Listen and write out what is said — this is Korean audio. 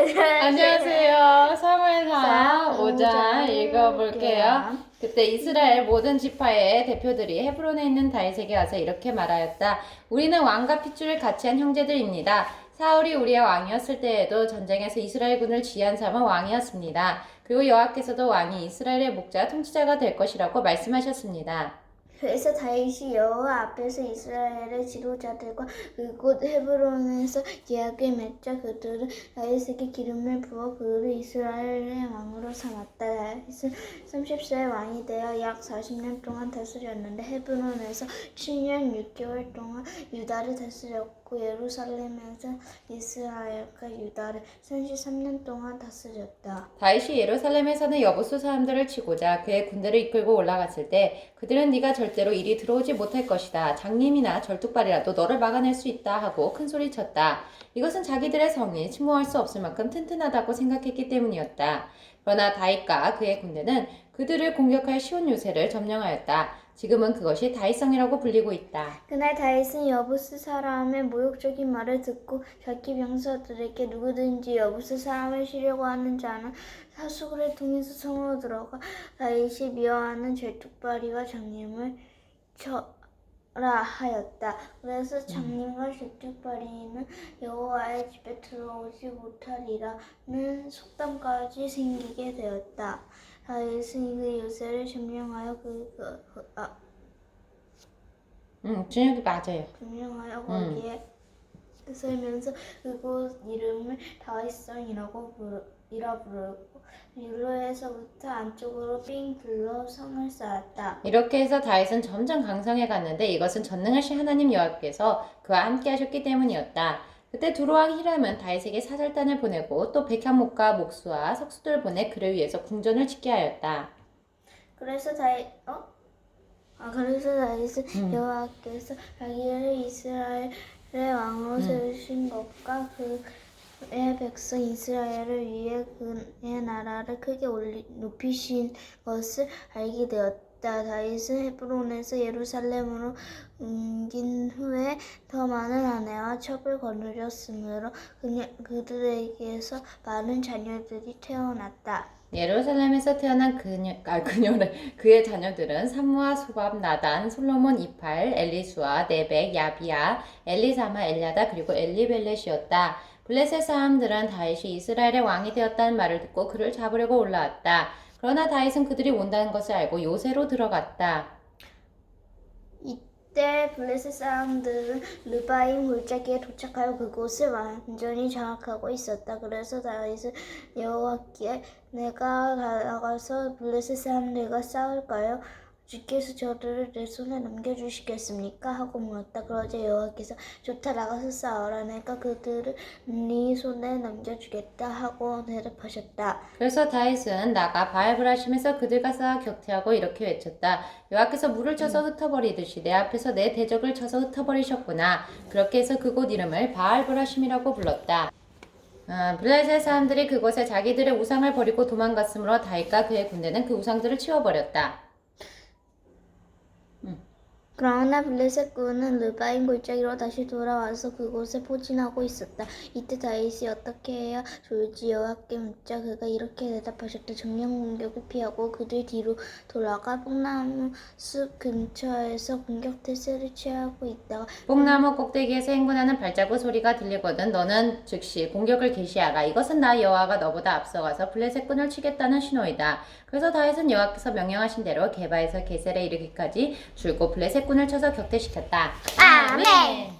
안녕하세요. 사무엘상 자, 5장 오장 읽어볼게요. 그때 이스라엘 모든 지파의 대표들이 헤브론에 있는 다윗에게 와서 이렇게 말하였다. 우리는 왕과 핏줄을 같이 한 형제들입니다. 사울이 우리의 왕이었을 때에도 전쟁에서 이스라엘군을 지휘한 삼은 왕이었습니다. 그리고 여호와께서도 왕이 이스라엘의 목자 통치자가 될 것이라고 말씀하셨습니다. 그래서 다윗이 여호와 앞에서 이스라엘의 지도자들과 그곳 헤브론에서 계약을 맺자 그들은 다윗에게 기름을 부어 그를 이스라엘의 왕으로 삼았다. 다윗은 30세의 왕이 되어 약 40년 동안 다스렸는데 헤브론에서 7년 6개월 동안 유다를 다스렸고 예루살렘에서 이스라엘과 유다를 33년 동안 다스렸다. 다윗이 예루살렘에 사는 여부수 사람들을 치고자 그의 군대를 이끌고 올라갔을 때 그들은 네가 절 대로 이리 들어오지 못할 것이다. 장님이나 절뚝발이라도 너를 막아낼 수 있다 하고 큰 소리 쳤다. 이것은 자기들의 성이 침몰할 수 없을 만큼 튼튼하다고 생각했기 때문이었다. 그러나 다윗과 그의 군대는 그들을 공격할 쉬운 요새를 점령하였다. 지금은 그것이 다윗성이라고 불리고 있다. 그날 다윗은 여부스 사람의 모욕적인 말을 듣고 자기 병사들에게 누구든지 여부스 사람을 치려고 하는 자는 사수굴의 통해서 성으로 들어가 다윗이 미워하는 절뚝발이와 장님을 쳐 라 하였다. 그래서 장님과 절뚝발이는 여호와의 집에 들어오지 못하리라는 속담까지 생기게 되었다. 다윗은 그 요새를 점령하여 그, 그, 그 아, 응, 준혁이 맞아요. 분명하여 거기에 설면서 그곳 이름을 다윗성이라고 부르, 이라 부르고 유로에서부터 안쪽으로 삥 둘러 성을 쌓았다. 이렇게 해서 다윗은 점점 강성해 갔는데 이것은 전능하신 하나님 여호와께서 그와 함께 하셨기 때문이었다. 그때 두로왕 히람은 다윗에게 사절단을 보내고 또 백향목과 목수와 석수들을 보내 그를 위해서 궁전을 짓게 하였다. 그래서 다윗 어? 아 그래서 다윗은 음. 여호와께서 자기를 이스라엘의 왕으로 세우신 것과 그의 백성 이스라엘을 위해 그의 나라를 크게 올리, 높이신 것을 알게 되었다. 다윗은 헤브론에서 예루살렘으로 옮긴 후에 더 많은 아내와 첩을 거느렸으므로 그들에게서 많은 자녀들이 태어났다. 예루살렘에서 태어난 그녀, 아, 그녀는 그의 자녀들은 삼무아, 소밥, 나단, 솔로몬, 이팔, 엘리수아, 네벡, 야비야, 엘리사마, 엘야다 그리고 엘리벨렛이었다. 블레셋 사람들은 다윗이 이스라엘의 왕이 되었다는 말을 듣고 그를 잡으려고 올라왔다. 그러나 다윗은 그들이 온다는 것을 알고 요새로 들어갔다. 이때 블레셋 사람들은 르바임 골짜기에 도착하여 그곳을 완전히 장악하고 있었다. 그래서 다윗은 여호와께 내가 나가서 블레셋 사람들과 싸울까요? 주께서 저들을 내 손에 넘겨주시겠습니까? 하고 물었다. 그러자 여호와께서 좋다 나가서 싸워라. 내가 그들을 네 손에 넘겨주겠다 하고 대답하셨다. 그래서 다윗은 나가 바알브라심에서 그들과 싸워 격퇴하고 이렇게 외쳤다. 여호와께서 물을 쳐서 흩어버리듯이 내 앞에서 내 대적을 쳐서 흩어버리셨구나. 그렇게 해서 그곳 이름을 바알브라심이라고 불렀다. 아, 블레셋 사람들이 그곳에 자기들의 우상을 버리고 도망갔으므로 다윗과 그의 군대는 그 우상들을 치워버렸다. 그러나 블레셋 군은 르바임 골짜기로 다시 돌아와서 그곳에 포진하고 있었다. 이때 다윗이 어떻게 해야 좋을지 여호와께 묻자 그가 이렇게 대답하셨다. 정령 공격을 피하고 그들 뒤로 돌아가 뽕나무 숲 근처에서 공격 태세를 취하고 있다가 뽕나무 꼭대기에서 행군하는 발자국 소리가 들리거든 너는 즉시 공격을 개시하라. 이것은 나 여호와가 너보다 앞서가서 블레셋 군을 치겠다는 신호이다. 그래서 다윗은 여호와께서 명령하신 대로 게바에서 게셀에 이르기까지 줄곧 블레셋 군을 쳐서 격퇴시켰다. 아멘.